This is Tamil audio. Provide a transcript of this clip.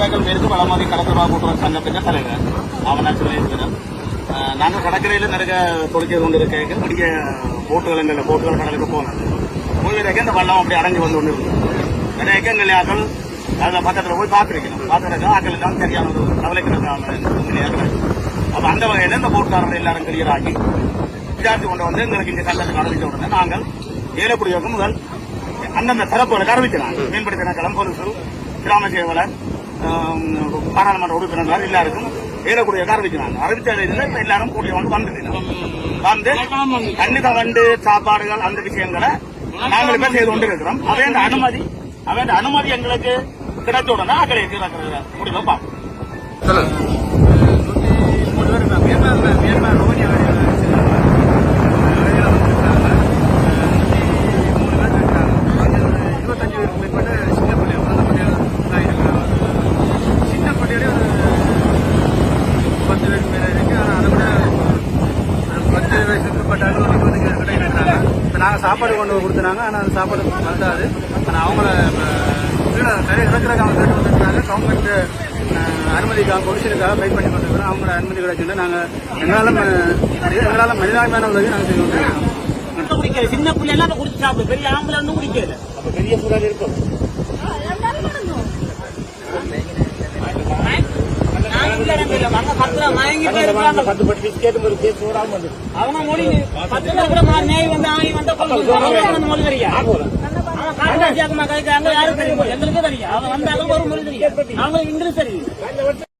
நான் முள்ளிவாய்க்கால் மேற்கு வளமாதி கடற்கரை கூட்டுறவு சங்கத்தின் தலைவர் அவனா சொல்லியிருக்கிறேன் நாங்கள் கடற்கரையில் நிறைய தொழிற்சி கொண்டு இருக்க முடிய போட்டுகள் எங்கள் போட்டுகள் கடலுக்கு போனோம் முள்ளிவாய்க்கு இந்த வள்ளம் அப்படி அடைஞ்சு வந்து கொண்டு இருக்கு நிறைய எங்கல்லையாக்கள் அதில் பக்கத்தில் போய் பார்த்துருக்கணும். பார்த்துருக்கோம் ஆக்கள் எல்லாம் சரியான ஒரு அப்போ அந்த வகையில் இந்த போட்டுக்காரர்கள் எல்லாரும் கிளியர் ஆகி விசாரித்து கொண்டு வந்து எங்களுக்கு இந்த கட்டத்தில் நடத்திட்ட உடனே நாங்கள் ஏலக்குடியோகம் முதல் அந்தந்த தரப்புகளை அறிவிக்கிறாங்க மீன்பிடித்தின திணைக்களம் போலீஸ் கிராம சேவலர் பாராளுமன்ற உறுப்பினர்கள் எல்லாருக்கும் ஏறக்கூடிய அறிவிக்கிறாங்க அறிவிச்ச இதுல இப்ப எல்லாரும் கூடிய வந்து வந்துருக்கோம் வந்து கண்டிப்பா வந்து சாப்பாடுகள் அந்த விஷயங்களை நாங்கள் இப்ப செய்து கொண்டு இருக்கிறோம் அதே அந்த அனுமதி அதே அந்த அனுமதி எங்களுக்கு கிடைச்ச உடனே அக்கறை முடிவு பார்ப்போம் இருபத்தஞ்சு பேருக்கு மேற்பட்ட சின்ன பள்ளி வளர்ந்த பள்ளிகள் தான் இருக்கிறாங்க சின்ன பள்ளியோட ஒரு பத்து பேருக்கு மேலே இருக்கு ஆனால் அதை விட ஒரு பத்து வயசுக்கு மேற்பட்ட அளவு இருபது பேர் கிட்ட இருக்கிறாங்க இப்போ நாங்கள் சாப்பாடு கொண்டு வந்து கொடுத்துனாங்க. ஆனால் அந்த சாப்பாடு வந்தாது ஆனால் அவங்கள அவங்க கேட்டு வந்துருக்காங்க கவர்மெண்ட் அனுமதிக்காக பொலிஷனுக்காக வெயிட் பண்ணி கொண்டிருக்கிறோம். அவங்களோட அனுமதி கிடைச்சுட்டு நாங்கள் எங்களால் எங்களால் மனிதாபிமான உதவி நாங்கள் செய்து கொண்டிருக்கிறோம் சின்ன பிள்ளை எல்லாம் குடிச்சு சாப்பிடு பெரிய ஆம்பளை ஒன்றும் குடிக்கல. அப்ப பெரிய சூழல் இருக்கும். அவங்க மொழி பத்து பேர் கூட நேய் வந்து ஆணி வந்து மொழி தெரியா காட்டு சேர்க்கமா கழிக்கிறாங்க யாரும் தெரியும்? எங்களுக்கு தெரியும் அவன் வந்தாலும் ஒரு மொழி தெரியும் அவங்க இங்கிலீஷ் தெரியும்.